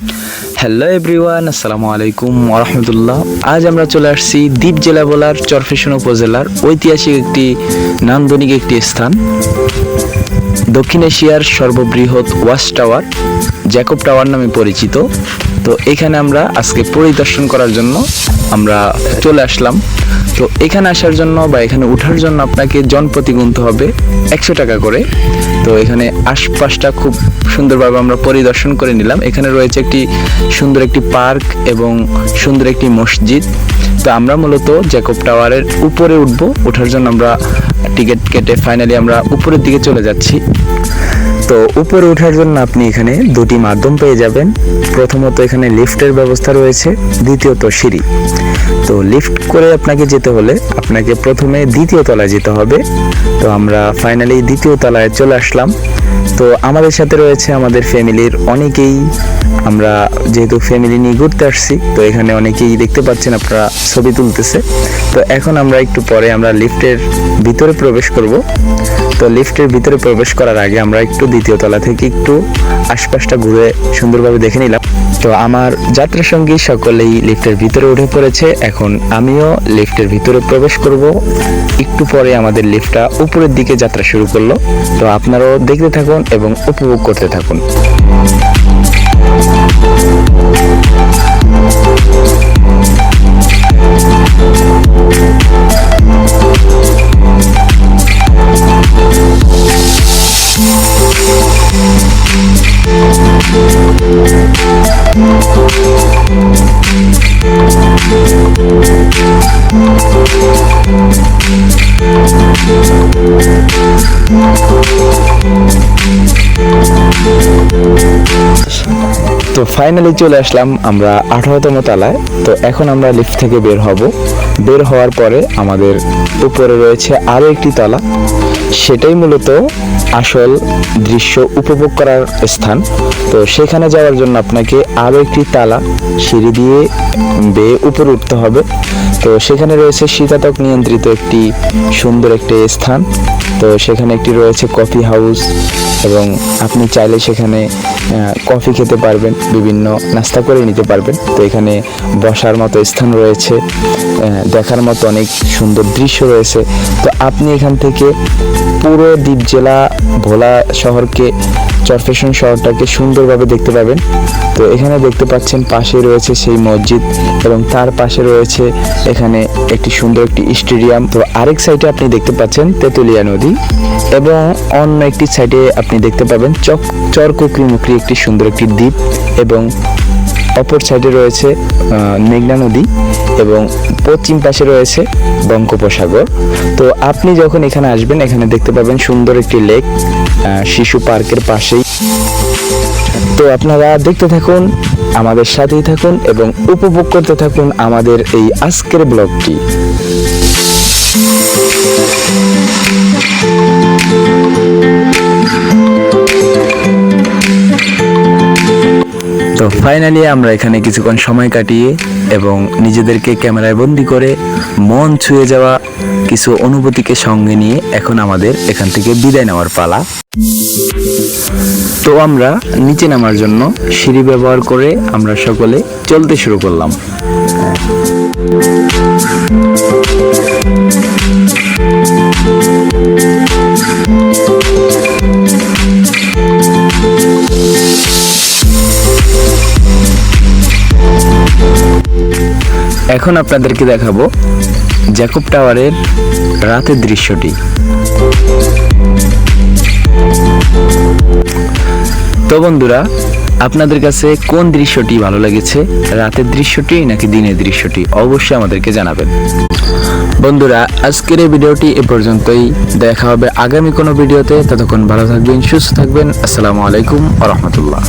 Hello everyone আসসালামু আলাইকুম আরহামদুল্লাহ আজ আমরা চলে আসছি দ্বীপ জেলা বলার চরফেশন উপজেলার ঐতিহাসিক একটি নান্দনিক একটি স্থান। দক্ষিণ এশিয়ার সর্ববৃহৎ ওয়াশ টাওয়ার, জ্যাকব টাওয়ার নামে পরিচিত। তো এখানে আমরা আজকে পরিদর্শন করার জন্য আমরা চলে আসলাম। তো এখানে আসার জন্য বা এখানে ওঠার জন্য আপনাকে জনপ্রতি গুনতে হবে একশো টাকা করে। তো এখানে আশপাশটা খুব সুন্দরভাবে আমরা পরিদর্শন করে নিলাম। এখানে রয়েছে একটি সুন্দর একটি পার্ক এবং সুন্দর একটি মসজিদ। তো আমরা মূলত জ্যাকব টাওয়ারের উপরে উঠবো। ওঠার জন্য আমরা টিকিট কেটে ফাইনালি আমরা উপরের দিকে চলে যাচ্ছি। তো উপরে ওঠার জন্য আপনি এখানে দুটি মাধ্যম পেয়ে যাবেন। প্রথমত এখানে লিফটের ব্যবস্থা রয়েছে, দ্বিতীয়ত সিঁড়ি। তো লিফট করে আপনাকে যেতে হলে আপনাকে প্রথমে দ্বিতীয় তলায় যেতে হবে। তো আমরা ফাইনালি দ্বিতীয় তলায় চলে আসলাম। তো আমাদের সাথে রয়েছে আমাদের ফ্যামিলির অনেকেই। আমরা যেহেতু ফ্যামিলি নিয়ে ঘুরতে আসছি, তো এখানে অনেকেই দেখতে পাচ্ছেন আপনারা ছবি তুলতেছে। তো এখন আমরা একটু পরে আমরা লিফটের ভিতরে প্রবেশ করব। তো লিফটের ভিতরে প্রবেশ করার আগে আমরা একটু দ্বিতীয় তলা থেকে একটু আশপাশটা ঘুরে সুন্দরভাবে দেখে নিলাম। তো আমার যাত্রা সঙ্গী সকলেই লিফটের ভিতরে উঠে পড়েছে। এখন আমিও লিফটের ভিতরে প্রবেশ করব। একটু পরে আমাদের লিফটটা উপরের দিকে যাত্রা শুরু করল। তো আপনারাও দেখতে থাকুন এবং উপভোগ করতে থাকুন। তো ফাইনালি চলে আসলাম আমরা আঠারোতম তলায়। তো এখন আমরা লিফট থেকে বের হব। বের হওয়ার পরে আমাদের উপরে রয়েছে আরও একটি তলা। সেটাই মূলত আসল দৃশ্য উপভোগ করার স্থান। তো সেখানে যাওয়ার জন্য আপনাকে আরও একটি তালা সিঁড়ি দিয়ে বেয়ে উপরে উঠতে হবে। তো সেখানে রয়েছে শীতাতক নিয়ন্ত্রিত একটি সুন্দর একটি স্থান। তো সেখানে একটি রয়েছে কফি হাউস এবং আপনি চাইলে সেখানে কফি খেতে পারবেন, বিভিন্ন নাস্তা করে নিতে পারবেন। তো এখানে বসার মতো স্থান রয়েছে দেখার মতো অনেক সুন্দর দৃশ্য রয়েছে। তো আপনি এখান থেকে পুরো দ্বীপ জেলা, ভোলা শহরকে চরফেশন শহরটাকে সুন্দরভাবে দেখতে পাবেন। তো এখানে দেখতে পাচ্ছেন পাশে রয়েছে সেই মসজিদ এবং তার পাশে রয়েছে এখানে একটি সুন্দর একটি স্টেডিয়াম। তো আরেক সাইডে আপনি দেখতে পাচ্ছেন তেঁতুলিয়া নদী এবং অন্য একটি সাইডে আপনি দেখতে পাবেন চক চরকুকরি মুকরি একটি সুন্দর একটি দ্বীপ এবং অপর সাইডে রয়েছে মেঘনা নদী এবং পশ্চিম পাশে রয়েছে বঙ্গোপসাগর। তো আপনি যখন এখানে আসবেন, এখানে দেখতে পাবেন সুন্দর একটি লেক শিশু পার্কের পাশেই। তো আপনারা দেখতে থাকুন, আমাদের সাথেই থাকুন এবং উপভোগ করতে থাকুন আমাদের এই আজকের ব্লগটি। ফাইনালি আমরা এখানে কিছুক্ষণ সময় কাটিয়ে এবং নিজেদেরকে ক্যামেরায় বন্দি করে মন ছুঁয়ে যাওয়া কিছু অনুভূতিকে সঙ্গে নিয়ে এখন আমাদের এখান থেকে বিদায় নেওয়ার পালা। তো আমরা নিচে নামার জন্য সিঁড়ি ব্যবহার করে আমরা সকলে চলতে শুরু করলাম। এখন আপনাদেরকে দেখাবো জ্যাকব টাওয়ারের রাতের দৃশ্যটি। তো বন্ধুরা, আপনাদের কাছে কোন দৃশ্যটি ভালো লেগেছে? রাতের দৃশ্যটি নাকি দিনের দৃশ্যটি? অবশ্যই আমাদেরকে জানাবেন। বন্ধুরা, আজকের এই ভিডিওটি এ পর্যন্তই। দেখা হবে আগামী কোনো ভিডিওতে। ততক্ষণ ভালো থাকবেন, সুস্থ থাকবেন। আসসালামু আলাইকুম আ রহমতুল্লাহ।